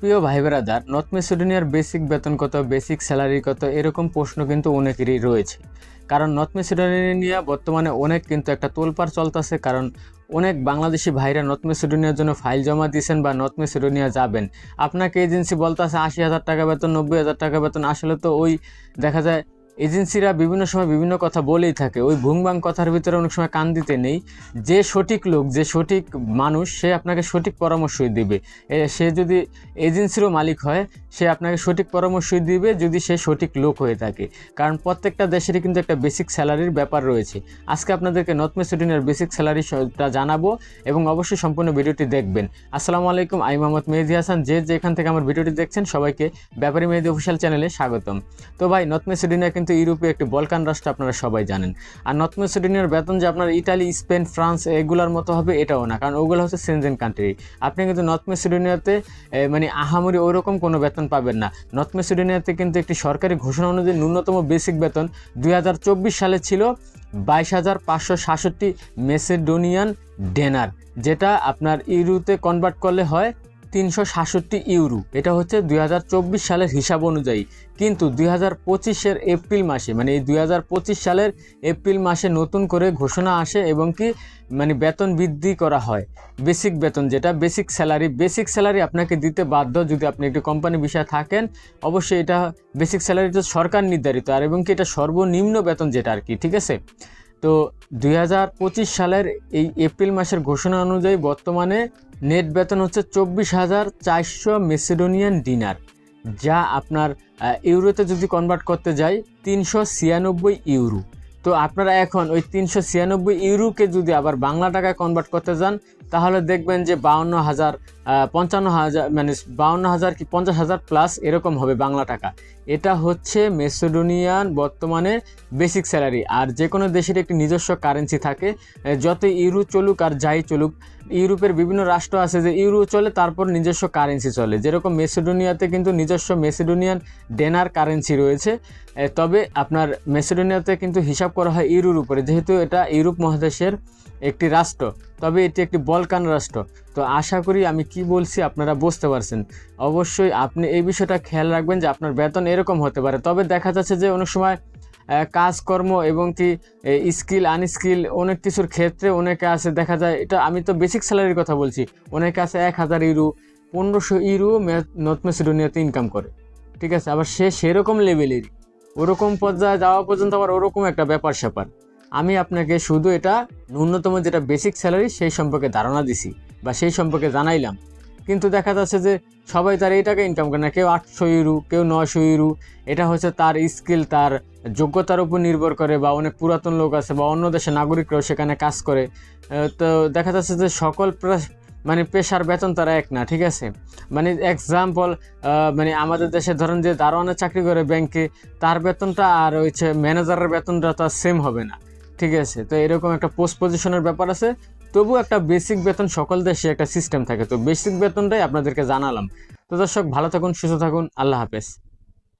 প্রিয় ভাই brother north মেসিডোনিয়ার basic বেতন কত বেসিক স্যালারি কত, এরকম প্রশ্ন কিন্তু অনেকেরই রয়েছে। কারণ নর্থ মেসিডোনিয়া বর্তমানে অনেক কিন্তু একটা তোলপাড় চলতেছে, কারণ অনেক বাংলাদেশি ভাইরা নর্থ মেসিডোনিয়ার জন্য ফাইল জমা দিয়েছেন বা নর্থ মেসিডোনিয়া যাবেন। আপনাকে এজেন্সি বলতে বলতেছে আশি হাজার টাকা বেতন, নব্বই হাজার টাকা বেতন, আসলে তো ওই দেখা যায় এজেন্সিরা বিভিন্ন সময় বিভিন্ন কথা বলেই থাকে। ওই ভুংবাং কথার ভিতরে অনেক সময় কান দিতে নেই। যে সঠিক লোক, যে সঠিক মানুষ, সে আপনাকে সঠিক পরামর্শই দিবে। সে যদি এজেন্সিরও মালিক হয়, সে আপনাকে সঠিক পরামর্শই দিবে যদি সে সঠিক লোক হয়ে থাকে। কারণ প্রত্যেকটা দেশেরই কিন্তু একটা বেসিক স্যালারির ব্যাপার রয়েছে। আজকে আপনাদেরকে নর্থ মেসিডোনিয়ার বেসিক স্যালারিটা জানাব এবং অবশ্যই সম্পূর্ণ ভিডিওটি দেখবেন। আসসালামু আলাইকুম আই মোহাম্মদ মেহেদি হাসান। যে যেখান থেকে আমার ভিডিওটি দেখছেন, সবাইকে ব্যাপারী মেহেদি অফিসিয়াল চ্যানেলে স্বাগতম। তো ভাই নর্থ মেসিডোনিয়া কিন্তু ইউরোপে একটি বলকান রাষ্ট্র আপনারা সবাই জানেন। আর নর্থ মেসিডোনিয়ার বেতন যে আপনার ইটালি স্পেন, ফ্রান্স এগুলোর মতো হবে, এটাও না। কারণ ওগুলো হচ্ছে সেনজেন কান্ট্রি আপনি কিন্তু নর্থ মেসিডোনিয়াতে মানে আহামরি ওরকম কোনো বেতন পাবেন না। নর্থ মেসিডোনিয়াতে কিন্তু একটি সরকারি ঘোষণা অনুযায়ী ন্যূনতম বেসিক বেতন দুই হাজার চব্বিশ সালে ছিল বাইশ হাজার পাঁচশো সাতষট্টি মেসিডোনিয়ান ডেনার, যেটা আপনার ইউরোতে কনভার্ট করলে হয় তিনশো সাতষট্টি ইউরো। এটা হচ্ছে দুই হাজার চব্বিশ সালের হিসাব অনুযায়ী। কিন্তু দুই হাজার পঁচিশের এপ্রিল মাসে মানে এই দুই হাজার পঁচিশ সালের এপ্রিল মাসে নতুন করে ঘোষণা আসে এবং কি মানে বেতন বৃদ্ধি করা হয়। বেসিক বেতন যেটা, বেসিক স্যালারি। বেসিক স্যালারি আপনাকে দিতে বাধ্য যদি আপনি একটি কোম্পানি বিষয়ে থাকেন, অবশ্যই এটা বেসিক স্যালারি তো সরকার নির্ধারিত। আর এবং কি এটা সর্বনিম্ন বেতন যেটা আর কি, ঠিক আছে? তো দুই হাজার পঁচিশ সালের এই এপ্রিল মাসের ঘোষণা অনুযায়ী বর্তমানে নেট বেতন হচ্ছে চব্বিশ হাজার চারশো মেসিডোনিয়ান ডিনার, যা আপনার ইউরোতে যদি কনভার্ট করতে যাই, তিনশো ছিয়ানব্বই ইউরো। তো আপনারা এখন ওই তিনশো ছিয়ানব্বই ইউরোকে যদি আবার বাংলা টাকায় কনভার্ট করতে যান, তাহলে দেখবেন যে বাউন্ন হাজার পঞ্চান্ন হাজার মানে বাউন্ন হাজার কি পঞ্চাশ হাজার প্লাস এরকম হবে বাংলা টাকা। এটা হচ্ছে মেসোডোনিয়ান বর্তমানে বেসিক স্যালারি আর যে কোনো দেশের একটি নিজস্ব কারেন্সি থাকে যত ইউরো চলুক আর যাই চলুক, ইউরোপের বিভিন্ন রাষ্ট্র আছে যে ইউরো চলে, তারপর নিজস্ব কারেন্সি চলে। যেরকম মেসিডোনিয়াতে কিন্তু নিজস্ব মেসিডোনিয়ান ডেনার কারেন্সি রয়েছে তবে আপনার মেসিডোনিয়াতে কিন্তু হিসাব করা হয় ইউরোর উপরে। যেহেতু এটা ইউরোপ মহাদেশের একটি রাষ্ট্র, তবে এটি একটি বলকান রাষ্ট্র। তো আশা করি আমি কি বলছি আপনারা বুঝতে পারছেন। অবশ্যই আপনি এই বিষয়টা খেয়াল রাখবেন যে আপনার বেতন এরকম হতে পারে। তবে দেখা যাচ্ছে যে অনেক সময় কাজকর্ম এবং কি স্কিল, আনস্কিল অনেক কিছুর ক্ষেত্রে অনেকে আছে, দেখা যায় এটা আমি তো বেসিক স্যালারির কথা বলছি, অনেকে আছে এক হাজার ইউরো, পনেরোশো ইউরো নর্থ মেসিডোনিয়াতে ইনকাম করে। ঠিক আছে? আবার সে সেরকম লেভেলেরই ওরকম পর্যায়ে যাওয়া পর্যন্ত আবার ওরকম একটা ব্যাপার স্যাপার আমি আপনাকে শুধু এটা ন্যূনতম যেটা বেসিক স্যালারি সেই সম্পর্কে ধারণা দিছি বা সেই সম্পর্কে জানাইলাম। কিন্তু দেখা যাচ্ছে যে সবাই তার এই টাকা ইনকাম করে না। কেউ আটশো ইউরো কেউ নশো ইউরো এটা হচ্ছে তার স্কিল তার যোগ্যতার উপর নির্ভর করে বা অনেক পুরাতন লোক আছে বা অন্য দেশের নাগরিকরাও সেখানে কাজ করে। তো দেখা যাচ্ছে যে সকল মানে পেশার বেতন তারা এক না, ঠিক আছে? মানে এক্সাম্পল মানে আমাদের দেশে ধরেন যে দারোয়ানের চাকরি করে ব্যাংকে তার বেতনটা আর হচ্ছে ম্যানেজারের বেতনটা তো সেম হবে না। ঠিক আছে, তো এরকম একটা পোস্ট পজিশনের ব্যাপার আছে। তবু একটা বেসিক বেতন সকল দেশে একটা সিস্টেম থাকে। তো বেসিক বেতনটাই আপনাদেরকে জানালাম। তো দর্শক, ভালো থাকুন, সুস্থ থাকুন, আল্লাহ হাফেজ।